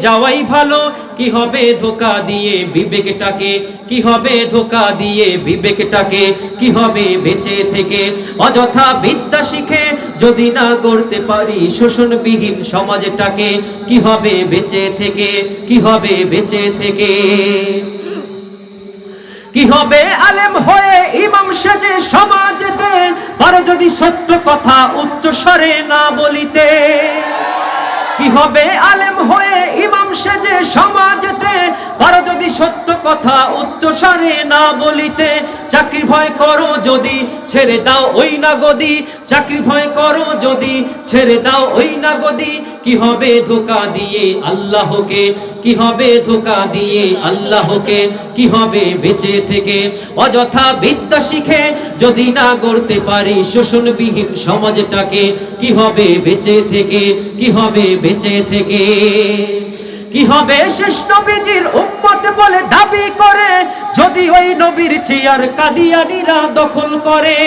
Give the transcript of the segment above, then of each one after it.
যাওয়াই ভালো। কি হবে ধোকা দিয়ে বিবেকটাকে? কি হবে ধোকা দিয়ে বিবেকটাকে? কি হবে বেঁচে থেকে? অযথা বিদ্যা শিখে যদি না গড়তে পারি শোষণবিহীন সমাজটাকে, কি হবে বেঁচে থেকে? কি হবে বেঁচে থেকে? কি হবে আলেম হয়ে ইমাম সেজে সমাজেতে? পারো যদি সত্য কথা উচ্চ স্বরে না বলিতে। কি হবে? আলেম হয়ে ইমাম সেজে সমাজেতে পারো সত্য কথা উচ্চ স্বরে না বলিতে, চাকরি ভয় করো যদি ছেড়ে দাও ওই না গদি চাকরি ভয় করো যদি ছেড়ে দাও ওই না গদি কি হবে ধোকা দিয়ে আল্লাহকে? কি হবে ধোকা দিয়ে আল্লাহকে? কি হবে বেঁচে থেকে? অযথা বিদ্যা শিখে যদি না গড়তে পারি শোষণবিহীন সমাজটাকে, কি হবে বেঁচে থেকে? কি হবে বেঁচে থেকে? কি হবে শেষ নবীজির উম্মত বলে দাবি করে? যদি ওই নবীর চেয়ার কাদিয়ানিরা দখল করে,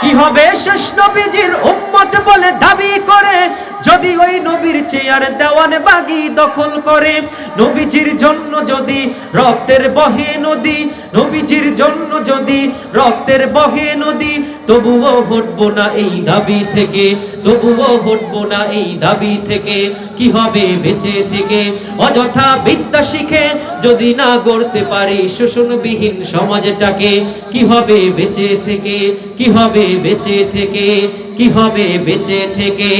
কি হবে শেষ নবীজির উম্মত বলে দাবি করে? যদি ওই নবীর চেয়ার দেওয়ান বাগি দখল করে, নবীজির জন্য যদি রক্তের বহে নদী, নবীজির জন্য যদি রক্তের বহে নদী, তবুও হটবো না এই দাবি থেকে, তবুও হটবো না এই দাবি থেকে, কি হবে বেঁচে থেকে? অযথা বিদ্যা শিখে যদি না গড়তে পারি শোষণবিহীন সমাজটাকে, কি হবে বেঁচে থেকে, কি হবে বেঁচে থেকে? কি হবে বেঁচে থেকে?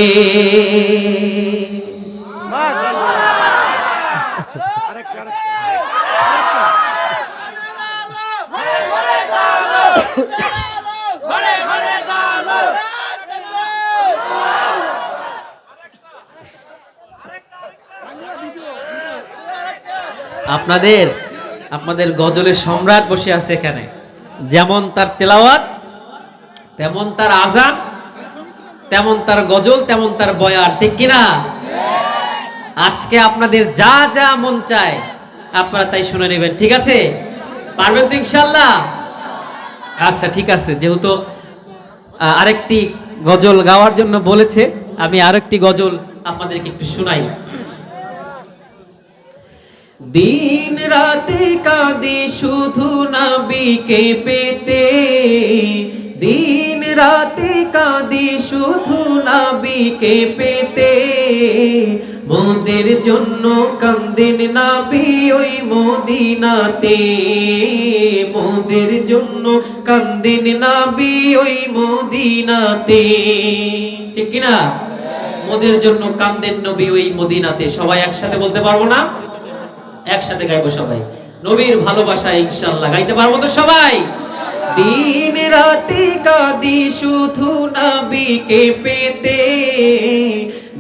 আপনাদের আপনাদের গজলের সম্রাট বসে আছে এখানে। যেমন তার তেলাওয়াত, তেমন তার আজান তেমন তার গজল, তেমন তার বয়ান, ঠিক কিনা? আজকে আপনাদের যা যা মন চায়, আপনারা তাই শুনে নেবেন, ঠিক আছে? পারবেন তো ইনশাল্লাহ আচ্ছা ঠিক আছে, যেহেতু আরেকটি গজল গাওয়ার জন্য বলেছে, আমি আরেকটি গজল আপনাদেরকে একটু শোনাই। দিন রাতে কাঁদি শুধু নাবিকে পেতে, দিন রাতে কাঁদি শুধু নাবিকে পেতে। মোদের জন্য কান্দেন নাবি ওই মদিনাতে। মোদের জন্য কান্দেন নাবি ওই মদিনাতে। ঠিক কিনা? মোদের জন্য কান্দেন নবী ওই মদিনাতে। সবাই একসাথে বলতে পারব না? একসাথে গাইবো সবাই। নবীর ভালোবাসা ইনশাআল্লাহ। গাইতে পারব তো সবাই? দিন রাতে নবীকে পেতে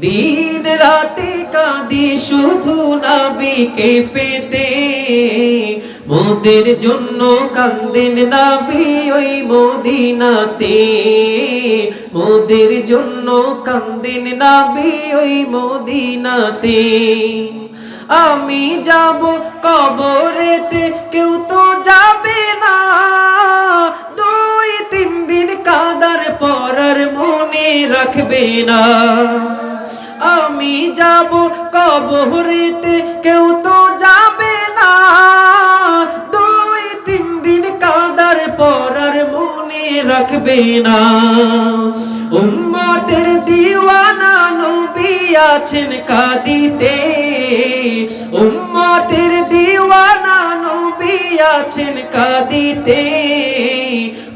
দিন রাতে কাঁদি শুধু নবীকে পেতে। মোদের জন্য কান্দেন নাবি ওই মদিনাতে। মোদের জন্য কান্দেন নাবি ওই মদিনাতে। আমি যাব কবরেতে, কেউ তো যাবে না। রাখবে না। আমি যাব কবরেতে, কেউ তো যাবে না। দুই তিন দিন কাদার পরার মনে রাখবে না। উম্মতের দিওয়ানা নবী আছেন কাদিতে। উম্মতের দিওয়ানা নবী আছেন কাদিতে।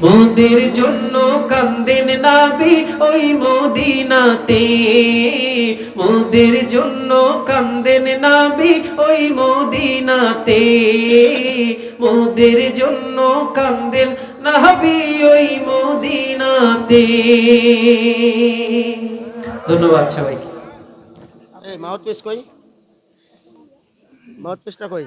মোদের জন্য কান্দেন নাবি ওই মদিনাতে। মোদের জন্য কান্দেন নাবি ওই মদিনাতে। মোদের জন্য কান্দেন নাবি ওই মদিনাতে। ধন্যবাদ সবাইকে। এই মাউথ পিস কই? মাউথ পিসটা কই?